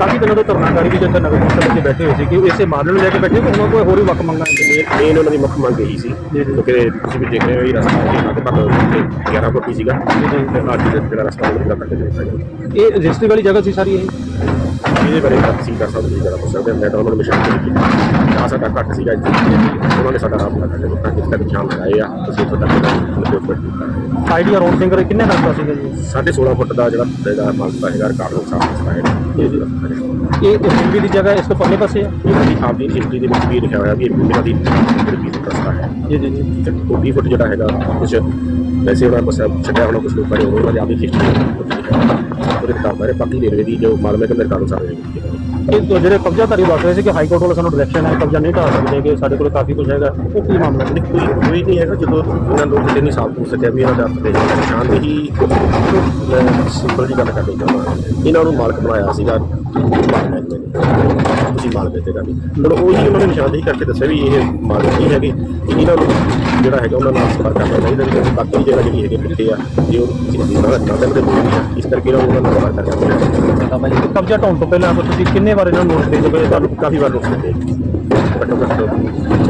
ਕਾਫੀ ਦਿਨਾਂ ਤੋਂ ਧਰਨਾਕਾਰੀ ਵੀ ਜਿੱਥੇ ਨਗਰ ਕੌਂਸਲ ਵਿੱਚ ਬੈਠੇ ਹੋਏ ਸੀ ਕਿ ਇਸੇ ਮਾਮਲੇ ਨੂੰ ਲੈ ਕੇ ਬੈਠੇ ਕਿ ਉਹਨਾਂ ਕੋਈ ਹੋਰ ਵੀ ਵਕ ਮੰਗਾਂ ਹੈ ਮੇਨ ਉਹਨਾਂ ਦੀ ਮੁੱਖ ਮੰਗ ਇਹੀ ਸੀ। ਕਿਉਂਕਿ ਤੁਸੀਂ ਵੀ ਦੇਖ ਰਹੇ ਹੋ ਇਹ ਰਸਤਾ ਸਾਡੇ ਤੱਕ 11 ਫੁੱਟ ਸੀਗਾ। ਤੇ ਅੱਜ ਦਾ ਜਿਹੜਾ ਰਸਤਾ ਉਹ ਪੂਰਾ ਦਿੱਤਾ ਗਿਆ। ਇਹ ਰਜਿਸਟਰੀ ਵਾਲੀ ਜਗ੍ਹਾ ਸੀ ਸਾਰੀ ਇਹ? ਇਹਦੇ ਬਾਰੇ ਤੁਸੀਂ ਕਰ ਸਕਦੇ ਹੋ ਜਰਾ ਪੁੱਛ ਸਕਦੇ ਮੈਂ ਤਾਂ ਉਹਨਾਂ ਨੂੰ ਮਿਸ਼ਨ ਤੇ ਕੀਤਾ। ਨਾ ਸਾਡਾ ਘੱਟ ਸੀਗਾ ਇੱਥੇ। ਉਹਨਾਂ ਨੇ ਸਾਡਾ ਪੂਰਾ ਕਰਕੇ ਦਿੱਤਾ ਕਿਸ ਤੱਕ ਨਿਸ਼ਾਨ ਲਗਾਏ ਆ ਤੁਸੀਂ ਉੱਥੇ ਤੱਕ ਆਈਡੀਆ ਰੋਡ ਸਿੰਗਰ ਕਿੰਨੇ ਰਸਤਾ ਸੀਗਾ ਜੀ? ਸਾਢੇ 16 ਫੁੱਟ ਦਾ ਜਿਹੜਾ ਇਹਦਾ ਮੰਗਦਾ ਹੈਗਾ ਰਿਕਾਰਡ ਨੂੰ ਸਾਫ਼ ਰਸਤਾ ਹੈ। ਇਹ ਜੀ ਰਸਤਾ ਹੈ। ਇਹ ਦੀ ਜਗ੍ਹਾ ਇਸ ਤੋਂ ਪਰਲੇ ਪਾਸੇ ਆ? ਇਹਨਾਂ ਦੀ ਆਪਦੀ ਹਿਸਟਰੀ ਦੇ ਵਿੱਚ ਵੀ ਲਿਖਿਆ ਹੋਇਆ ਵੀ ਇਹ ਮੇਰਾ ਦੀ ਜਿਹੜੀ ਰਸਤਾ ਹੈ। ਜੀ ਜੀ ਜੀ। ਤੇ ਉਹ 20 ਫੁੱਟ ਜਿਹੜਾ ਹੈਗਾ ਕੁਝ ਵੈਸੇ ਉਹਨਾਂ ਕੋਲ ਸਭ ਛੱਡਿਆ ਹੋਣਾ ਕੁਝ ਲੋਕਾਂ ਨੇ ਉਹਨਾਂ ਦੀ ਆਪਣੀ ਹਿਸਟਰੀ ਉਹਦੇ ਕਿਤਾਬ ਬਾਰੇ ਬਾਕੀ ਰੇਲਵੇ ਦੀ ਜੋ ਮਾਲੂਮ ਹੈ ਕਿ ਮੇਰੇ ਕਾਨੂੰਨ ਸਾਰੇ ਇਹ ਤੋਂ ਜਿਹੜੇ ਕਬਜ਼ਾਧਾਰੀ ਦੱਸ ਰਹੇ ਸੀ ਕਿ ਹਾਈ ਕੋਰਟ ਵਾਲਾ ਸਾਨੂੰ ਡਾਇਰੈਕਸ਼ਨ ਹੈ ਕਬਜ਼ਾ ਨਹੀਂ ਢਾ ਸਕਦੇ ਕਿ ਸਾਡੇ ਕੋਲ ਕਾਫੀ ਕੁਝ ਹੈਗਾ ਉਹ ਕੀ ਮਾਮਲਾ ਹੈ? ਕੋਈ ਕੋਈ ਨਹੀਂ ਹੈਗਾ ਜਦੋਂ ਉਹਨਾਂ ਲੋਕ ਜਿਹੜੇ ਨਹੀਂ ਸਾਫ਼ ਹੋ ਸਕਿਆ ਵੀ ਇਹਨਾਂ ਦਾ ਅਰਥ ਦੇ ਨਿਸ਼ਾਨ ਹੀ ਸਿੰਪਲ ਜੀ ਗੱਲ ਕਰਨੀ ਚਾਹੁੰਦਾ ਇਹਨਾਂ ਨੂੰ ਮਾਲਕ ਬਣਾਇਆ ਸੀਗਾ। ਤੁਸੀਂ ਮਾਲਕ ਦੇ ਤੇ ਹੁਣ ਉਹੀ ਉਹਨਾਂ ਨੇ ਨਿਸ਼ਾਨਦੇਹੀ ਕਰਕੇ ਦੱਸਿਆ ਵੀ ਇਹ ਮਾਲਕ ਨਹੀਂ ਹੈਗੇ ਇਹਨਾਂ ਨੂੰ ਜਿਹੜਾ ਹੈਗਾ ਉਹਨਾਂ ਨਾਲ ਸੰਪਰਕ ਕਰਨਾ ਚਾਹੀਦਾ ਵੀ ਬਾਕੀ ਜਗ੍ਹਾ ਜਿਹੜੀ ਹੈਗੀ ਪਿੱਛੇ ਆ ਜੇ ਉਹ ਕਿਸੇ ਉਹਨਾਂ ਦਾ ਨਾਮ ਦੇ ਬੋਲ ਨਹੀਂ ਇਸ ਕਰਕੇ ਇਹਨਾਂ ਨੂੰ ਚਾਹੀਦਾ ਕਬਜ਼ਾ ਢਾਉਣ ਤੋਂ ਪਹਿਲਾਂ ਤੁਸੀਂ ਕਿੰਨੇ ਵਾਰ ਇਹਨਾਂ ਨੂੰ ਨੋਟਿਸ ਦੇ ਚੁੱਕੇ ਤੁਹਾਨੂੰ ਕਾਫੀ ਵਾਰ ਨੋਟਿਸ ਦਿੱਤੇ ਘੱਟੋ ਘੱਟ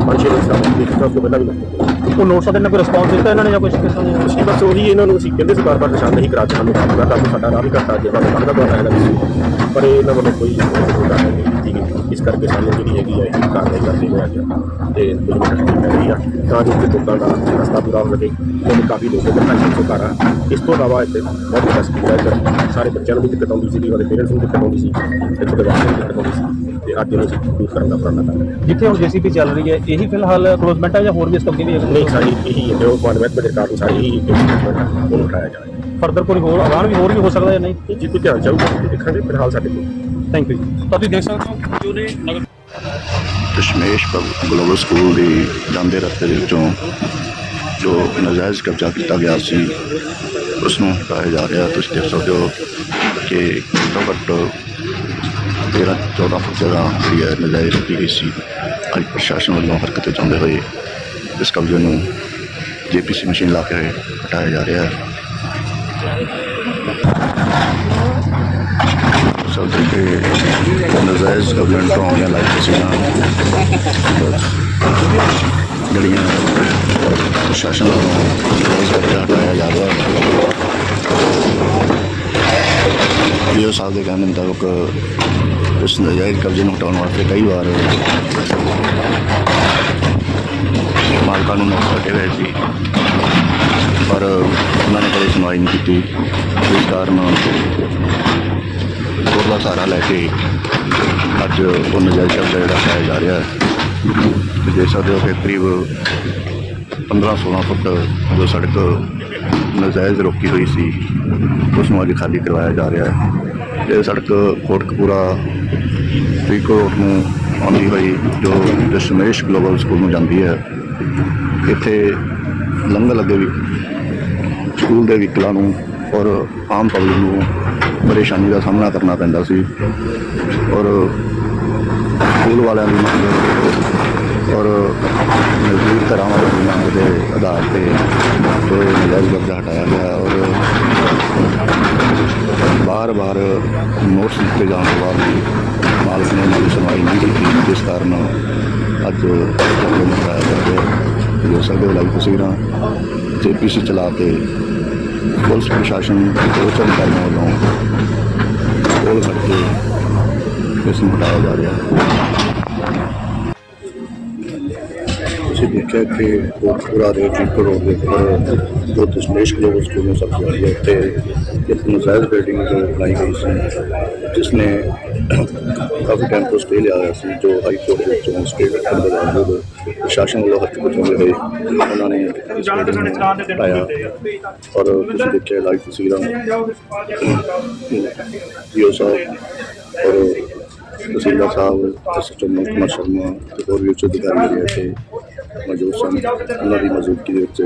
ਪੰਜ ਛੇ ਵਾਰ ਸਾਹਮਣੇ ਇਸ ਤੋਂ ਪਹਿਲਾਂ ਵੀ ਦਿੱਤੇ। ਉਹ ਨੋਟਿਸ ਦੇ ਕੋਈ ਰਿਸਪੌਂਸ ਦਿੱਤਾ ਇਹਨਾਂ ਨੇ ਜਾਂ ਕੁਝ ਕਿਸਮ ਨੇ ਅਸੀਂ ਬਸ ਉਹੀ ਇਹਨਾਂ ਨੂੰ ਅਸੀਂ ਕਹਿੰਦੇ ਸੀ ਬਾਰ-ਬਾਰ ਨਿਸ਼ਾਨ ਨਹੀਂ ਕਰਾ ਕੇ ਸਾਨੂੰ ਕੰਮ ਕਰਦਾ ਤਾਂ ਸਾਡਾ ਰਾਹ ਵੀ ਘੱਟਾ ਜਿਹੜਾ ਲੱਗਦਾ ਬਣਾ ਹੈਗਾ ਸੀ ਪਰ ਇਹ ਇਹਨਾਂ ਵੱਲੋਂ ਕੋਈ ਨਹੀਂ। ਹੈ ਇਸ ਕਰਕੇ ਸਾਨੂੰ ਜਿਹੜੀ ਹੈਗੀ ਹੈ ਇਹ ਕਾਰਵਾਈ ਕਰਨੀ ਹੋਈ ਅੱਜ। ਤੇ ਦੋਨੋਂ ਕਰ ਰਹੀ ਆ। ਤਾਂ ਜੋ ਕਿ ਲੋਕਾਂ ਦਾ ਰਸਤਾ ਪੂਰਾ ਹੋ ਸਕੇ ਕਿਉਂਕਿ ਕਾਫੀ ਲੋਕ ਇੱਧਰ ਨਾਲ ਸੁਕਾਰ ਆ। ਇਸ ਤੋਂ ਇਲਾਵਾ ਇੱਥੇ ਬਹੁਤ ਹੈ ਇੱਧਰ। ਸਾਰੇ ਬੱਚਿਆਂ ਨੂੰ ਵੀ ਦਿੱਕਤ ਆਉਂਦੀ ਸੀ ਉਹਦੇ ਪੇਰੈਂਟਸ ਨੂੰ ਦਿੱਕਤ ਆਉਂਦੀ ਸੀ। ਦੇ ਵਾਸੀਆਂ ਨੂੰ ਦਿੱਕਤ ਆਉਂਦੀ ਸੀ। ਤੇ ਅੱਜ ਇਹਨੂੰ ਦੂਰ ਕਰਨ ਦਾ ਪ੍ਰਯਤਨ ਕਰ ਹਾਂ ਜਿੱਥੇ ਹੁਣ ਜੀਸੀਪੀ ਚੱਲ ਰਹੀ ਹੈ ਇਹੀ ਫਿਲਹਾਲ ਕਲੋਜ਼ਮੈਂਟ ਹੈ ਜਾਂ ਹੋਰ ਵੀ ਇਸ ਤੋਂ ਅੱਗੇ ਵੀ ਨਹੀਂ ਸਾਡੀ ਇਹੀ ਹੈ। ਜੋ ਮਾਨਵਤ ਦੇ ਕਾਰਨ ਇਹੀ ਹੈ ਉਹਨੂੰ ਉਠਾਇਆ ਜਾਏ ਫਰਦਰ ਕੋਈ ਹੋਰ ਆਵਾਨ ਵੀ ਹੋਰ ਵੀ ਹੋ ਸਕਦਾ ਹੈ ਨਹੀਂ? ਜੀ ਕੋਈ ਧਿਆਨ ਚਾਹੂਗਾ ਤਾਂ ਦੇਖਾਂਗੇ ਫਿਲਹਾਲ ਸਾਡੇ ਕੋਲ। ਥੈਂਕ ਯੂ ਤੁਸੀਂ ਦੇਖ ਸਕਦੇ ਹੋ ਕਿ ਉਹਨੇ ਨਗਰ ਦਸ਼ਮੇਸ਼ ਗਲੋਬਲ ਸਕੂਲ ਦੀ ਜਾਂਦੇ ਰਸਤੇ ਦੇ ਵਿੱਚੋਂ ਜੋ ਨਜਾਇਜ਼ ਕਬਜ਼ਾ ਕੀਤਾ ਗਿਆ ਸੀ ਉਸ ਨੂੰ ਹਟਾਇਆ ਜਾ ਰਿਹਾ। ਤੁਸੀਂ ਦੇਖ ਸਕਦੇ ਹੋ ਕਿ ਘੱਟੋ ਘੱਟ 13 14 ਫੁੱਟ ਜਗ੍ਹਾ ਜਿਹੜੀ ਹੈ ਨਜਾਇਜ਼ ਕੀਤੀ ਗਈ ਸੀ। ਅੱਜ ਪ੍ਰਸ਼ਾਸਨ ਵੱਲੋਂ ਹਰਕਤ ਵਿੱਚ ਆਉਂਦੇ ਹੋਏ ਇਸ ਕਬਜ਼ੇ ਨੂੰ ਜੀਪੀਸੀ ਮਸ਼ੀਨ ਲਾ ਕੇ ਹਟਾਇਆ ਜਾ ਰਿਹਾ ਹੈ। ਸਭ ਤੇ ਨਜਾਇਜ਼ ਕਬਜ਼ੇ ਤੋਂ ਆਉਂਦੀਆਂ ਲਾਈਫ ਜਿਹੜੀਆਂ ਪ੍ਰਸ਼ਾਸਨ ਵੱਲੋਂ ਨਜਾਇਜ਼ ਕਬਜ਼ਾ ਹਟਾਇਆ ਜਾ ਰਿਹਾ ਹੈ। ਵੀਓ ਸਾਹਿਬ ਦੇ ਕਹਿਣ ਦੇ ਮੁਤਾਬਕ ਇਸ ਨਜਾਇਜ਼ ਕਬਜ਼ੇ ਨੂੰ ਹਟਾਉਣ ਵਾਸਤੇ ਕਈ ਵਾਰ ਮਾਲਕਾਂ ਨੂੰ ਨੋਟਿਸ ਕੱਢੇ ਹੋਏ ਸੀ। ਪਰ ਉਹਨਾਂ ਨੇ ਕਦੇ ਸੁਣਵਾਈ ਨਹੀਂ ਕੀਤੀ। ਇਸ ਕਾਰਨ ਕੋਰਟ ਦਾ ਸਹਾਰਾ ਲੈ ਕੇ ਅੱਜ ਉਹ ਨਜਾਇਜ਼ ਕਬਜ਼ਾ ਜਿਹੜਾ ਪਾਇਆ ਜਾ ਰਿਹਾ ਹੈ। ਤੁਸੀਂ ਦੇਖ ਸਕਦੇ ਹੋ ਕਿ ਕਰੀਬ 15-16 ਫੁੱਟ ਜੋ ਸੜਕ ਨਜਾਇਜ਼ ਰੋਕੀ ਹੋਈ ਸੀ, ਉਸ ਨੂੰ ਅੱਜ ਖਾਲੀ ਕਰਵਾਇਆ ਜਾ ਰਿਹਾ ਹੈ। ਇਹ ਸੜਕ ਕੋਟਕਪੂਰਾ ਫਰੀਦਕੋਟ ਨੂੰ ਆਉਂਦੀ ਹੋਈ ਜੋ ਦਸ਼ਮੇਸ਼ ਗਲੋਬਲ ਸਕੂਲ ਨੂੰ ਜਾਂਦੀ ਹੈ, ਇੱਥੇ ਲੰਘਣ ਲੱਗੇ ਵੀ ਸਕੂਲ ਦੇ ਵਹੀਕਲਾਂ ਨੂੰ ਔਰ ਆਮ ਪਬਲਿਕ ਨੂੰ ਪਰੇਸ਼ਾਨੀ ਦਾ ਸਾਹਮਣਾ ਕਰਨਾ ਪੈਂਦਾ ਸੀ ਔਰ ਸਕੂਲ ਵਾਲਿਆਂ ਦੀ ਮੰਗ ਔਰ ਨਜ਼ਦੀਕ ਤਰ੍ਹਾਂ ਵਾਲਿਆਂ ਦੀ ਮੰਗ ਦੇ ਆਧਾਰ ਤੇ ਜੋ ਇਹ ਨਜਾਇਜ਼ ਕਬਜ਼ਾ ਹਟਾਇਆ ਗਿਆ ਔਰ ਬਾਰ-ਬਾਰ ਨੋਟਿਸ ਦਿੱਤੇ ਜਾਣ ਤੋਂ ਬਾਅਦ ਵੀ ਮਾਲਕ ਨੇ ਉਹਨਾਂ ਦੀ ਸੁਣਵਾਈ ਨਹੀਂ ਕੀਤੀ, ਜਿਸ ਕਾਰਨ ਅੱਜ ਜਬਰ ਮਰਾਇਆ ਕਰਕੇ ਜੋ ਸਾਡੇ ਲਾਈਵ ਤਸਵੀਰਾਂ ਜੇਪੀਸੀ ਚਲਾ ਕੇ ਪੁਲਿਸ ਪ੍ਰਸ਼ਾਸਨ ਦੇ ਉੱਚ ਅਧਿਕਾਰੀਆਂ ਵੱਲੋਂ ਕੋਲ ਕਰਕੇ ਇਸ ਨੂੰ ਹਟਾਇਆ ਜਾ ਰਿਹਾ ਹੈ ਤੁਸੀਂ ਦੇਖਿਆ ਕਿ ਕੋਟਪੁਰਾ ਦੇ ਟਿੱਕਰ ਰੋਡ ਦੇ ਉੱਪਰ ਜੋ ਦਸ਼ਮੇਸ਼ ਗਲੋਬਲ ਸਕੂਲ ਨੂੰ ਸਬਜ਼ੀ ਆਈ ਹੈ ਤੇ ਇੱਕ ਨਜਾਇਜ਼ ਬਿਲਡਿੰਗ ਜੋ ਕਾਫੀ ਟਾਈਮ ਤੋਂ ਸਟੇ ਲਿਆ ਹੋਇਆ ਸੀ ਜੋ ਹਾਈ ਕੋਰਟ ਦੇ ਵਿੱਚੋਂ ਸਟੇ ਰੱਖਣ ਦੇ ਬਾਵਜੂਦ ਪ੍ਰਸ਼ਾਸਨ ਵੱਲੋਂ ਹੱਥ ਪਹੁੰਚਾਉਂਦੇ ਹੋਏ ਉਹਨਾਂ ਨੇ ਹਟਾਇਆ ਔਰ ਤੁਸੀਂ ਦੇਖਿਆ ਲਾਈਵ ਤਸਵੀਰਾਂ ਜੀਓ ਸਾਹਿਬ ਔਰ ਤਹਿਸੀਲਦਾਰ ਸਾਹਿਬ ਅਸਿਸਟੈਂਟ ਮਹਿਕਮਾ ਸ਼ਰਮਾ ਤੇ ਹੋਰ ਵੀ ਉੱਚ ਅਧਿਕਾਰੀ ਜਿਹੜੇ ਇੱਥੇ ਮੌਜੂਦ ਸਨ ਉਹਨਾਂ ਦੀ ਮੌਜੂਦਗੀ ਦੇ ਵਿੱਚ